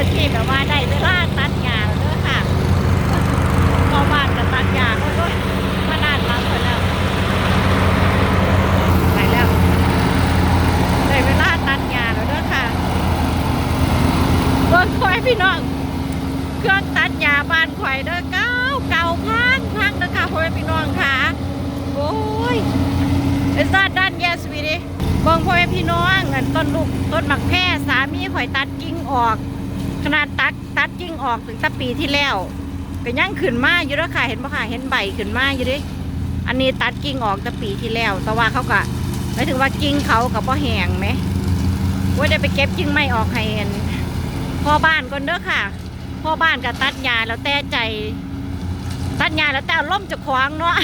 อที่แบบว่าได้เวลาตัดหญ้าแล้วเด้อค่ะพอบ้านก็ตัดหญ้าโอ้ยมานานมากเลยแล้วไปแล้วได้เวลาตัดหญ้าแล้วเด้อค่ะเบิ่งคอยพี่น้องเครื่องตัดหญ้าบ้านข่อยเด้อเก่าเก่าพังพังเด้อค่ะพ่อแม่พี่น้องค่ะโอ้ย It's not done yet sweetie เบิ่งพ่อแม่พี่น้องอันต้นลูกต้นหมักแพร่สามีข่อยตัดกิ่งออก ขนาดตัดตัดกิ่งออกถึงแตะปีที่แล้วก็ยังขึ้นมาอยู่แล้วค่ะเห็นปะค่ะเห็นใบขึ้นมาอยู่ดิอันนี้ตัดกิ่งออกแตะปีที่แล้ว แต่ว่าเขาก็หมายถึงว่ากิ่งเขากับพ่อแห้งไหมว่าได้ไปเก็บกิ่งไม้ออกให้เห็นพ่อบ้านก่อนเด้อค่ะพ่อบ้านก็ตัดหญ้าแล้วแต่ใจ ตัดหญ้าแล้วแต่ล่มจะขวางเนาะ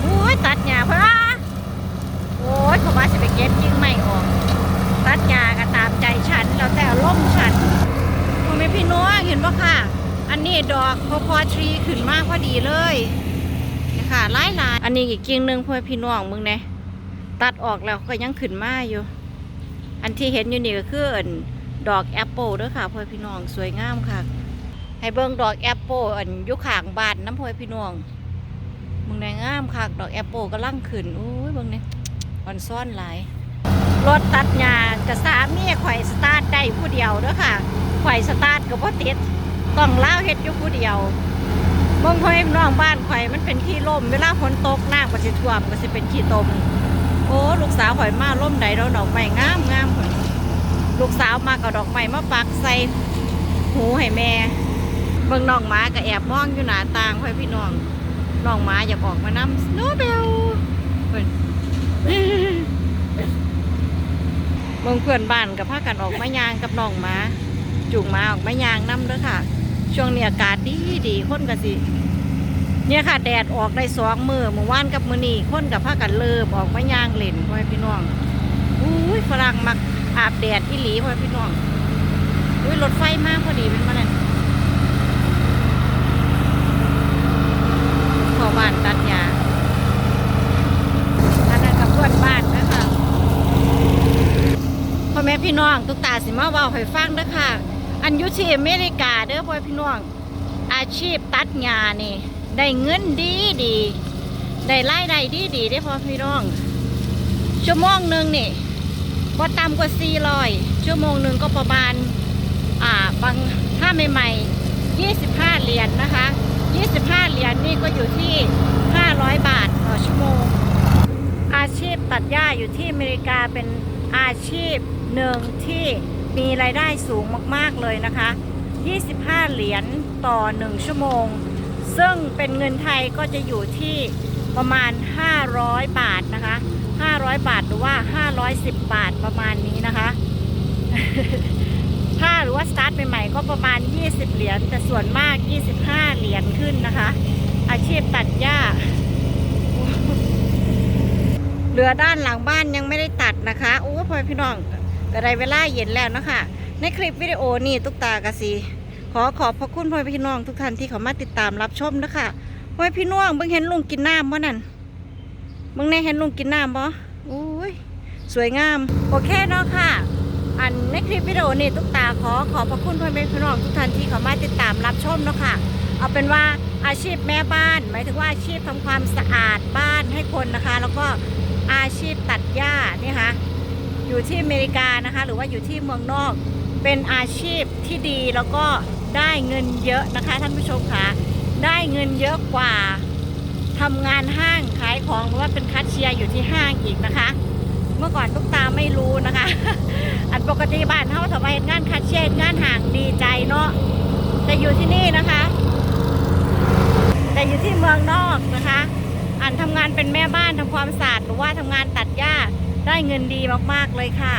โอ้ยตัดหญ้าเพราะว่าโอ้ยเขาว่าจะไปเก็บกิ่งไม้ออก ตัดหญ้าก็ตามใจฉันแล้วแต่ล่มฉัน พ่อแม่พี่น้องเห็นปะค่ะ อันนี้ดอกพอพอทรีขึ้นมากพอดีเลยนี่ค่ะหลายหลายอันนี้อีกกิ่งหนึ่งพ่อแม่พี่น้องมึงเนี่ยตัดออกแล้วก็ยังขึ้นมาอยู่ อันที่เห็นอยู่นี่ก็คืออันดอกแอปเปิลด้อค่ะพ่อพี่น้องสวยงามค่ะ ให้เบิ่งดอกแอปเปิลอันยุขางบานน้ำพ่อพี่น้องมึงในงามค่ะดอกแอปเปิลก็ลั่งขึ้นอุ้ยเบิ่งเนี่ยมันซ่อนหลายรถตัดหญ้ากับสามีข่อยสตาร์ทได้ผู้เดียวเด้อค่ะ ข่อยสตาร์ทก็บ่ติดต้องเล่าเฮ็ดอยู่ผู้เดียวเบิ่งพ่อแม่พี่น้องบ้านข่อยมันเป็นขี้ล่มเวลาฝนตกน้ำก็สิท่วมก็สิเป็นขี้ตมโอ้ลูกสาวข่อยมาล่มใดดอกดอกไม้งามงามข่อยลูกสาวมากับดอกไม้มาปักใส่หูให้แม่เบิ่งน้องหมาก็แอบมองอยู่หน้าต่างพ่อพี่น้องน้องหมาอยากออกมานำโนเบลเพิ่นเบิ่งเพื่อนบ้านกับพากันออกมายางกับน้องหมา จูงมาออกมายางนํเด้อค่ะ ช่วงนี้อากาศดีดีคนก็สิ เนี่ยค่ะ แดดออกได้สองมือเมื่อวานกับมือนี้คนกับพากันเลิมออกมายางเล่นพ่อพี่น้องอุ้ยฝรั่งมักอาบแดดอีหลีพ่อพี่น้องอุ้ยรถไฟมากพอดีเป็นมานั่นพอบ้านตัดยาอันนั้นกับเพื่อนบ้านนะคะพ่อแม่พี่น้องตุกตาสิมาว่าให้ฟังเด้อค่ะ อันยุที่อเมริกาเด้อพ่อพี่น้อง อาชีพตัดหญ้านี่ ได้เงินดีดีได้รายได้ดีดีได้พ่อพี่น้อง ชั่วโมงหนึ่งนี่ก็ต่ำกว่า400ชั่วโมงหนึ่งก็ประมาณ อ่าบางถ้าใหม่ๆ25เหรียญนะคะ25เหรียญนี่ก็อยู่ที่500บาทต่อชั่วโมง อาชีพตัดหญ้าอยู่ที่อเมริกาเป็นอาชีพหนึ่งที่ มีรายได้สูงมาก ๆ เลยนะคะ 25 เหรียญต่อ 1 ชั่วโมง ซึ่งเป็นเงินไทยก็จะอยู่ที่ประมาณ 500 บาทนะคะ 500 บาทหรือว่า 510 บาทประมาณนี้นะคะ ถ้าหรือว่าสตาร์ทใหม่ๆก็ประมาณ 20 เหรียญแต่ส่วนมาก 25 เหรียญขึ้นนะคะ อาชีพตัดหญ้าเหลือด้านหลังบ้านยังไม่ได้ตัดนะคะ โอ้พ่อพี่น้อง ก็ได้เวลาเย็นแล้วนะคะในคลิปวิดีโอนี่ตุ๊กตากะสีขอขอบพระคุณพ่อพี่น้องทุกท่านที่เขามาติดตามรับชมนะคะพ่อพี่น้องเบิ่งเห็นลุงกินน้ำบ่นั่นเบิ่งในเห็นลุงกินน้ำบ่โอ้ยสวยงาม โอเคเนาะค่ะ อันในคลิปวิดีโอนี้ตุ๊กตาขอขอบพระคุณพ่อแม่พี่น้องทุกท่านที่เข้ามาติดตามรับชมเนาะค่ะ เอาเป็นว่าอาชีพแม่บ้าน หมายถึงว่าอาชีพทำความสะอาดบ้านให้คนนะคะ แล้วก็อาชีพตัดหญ้านี่ค่ะ อยู่ที่อเมริกานะคะ หรือว่าอยู่ที่เมืองนอก เป็นอาชีพที่ดีแล้วก็ได้เงินเยอะนะคะท่านผู้ชมค่ะได้เงินเยอะกว่าทำงานห้างขายของหรือว่าเป็นคัชเชียร์อยู่ที่ห้างอีกนะคะ เมื่อก่อนทุกตาไม่รู้นะคะ อันปกติบ้านเฮาทำไมงานคัดเชนงานห่างดีใจเนาะแต่อยู่ที่นี่นะคะ แต่อยู่ที่เมืองนอกนะคะ อันทำงานเป็นแม่บ้านทำความสะอาดหรือว่าทำงานตัดหญ้า ได้เงินดีมากๆเลยค่ะ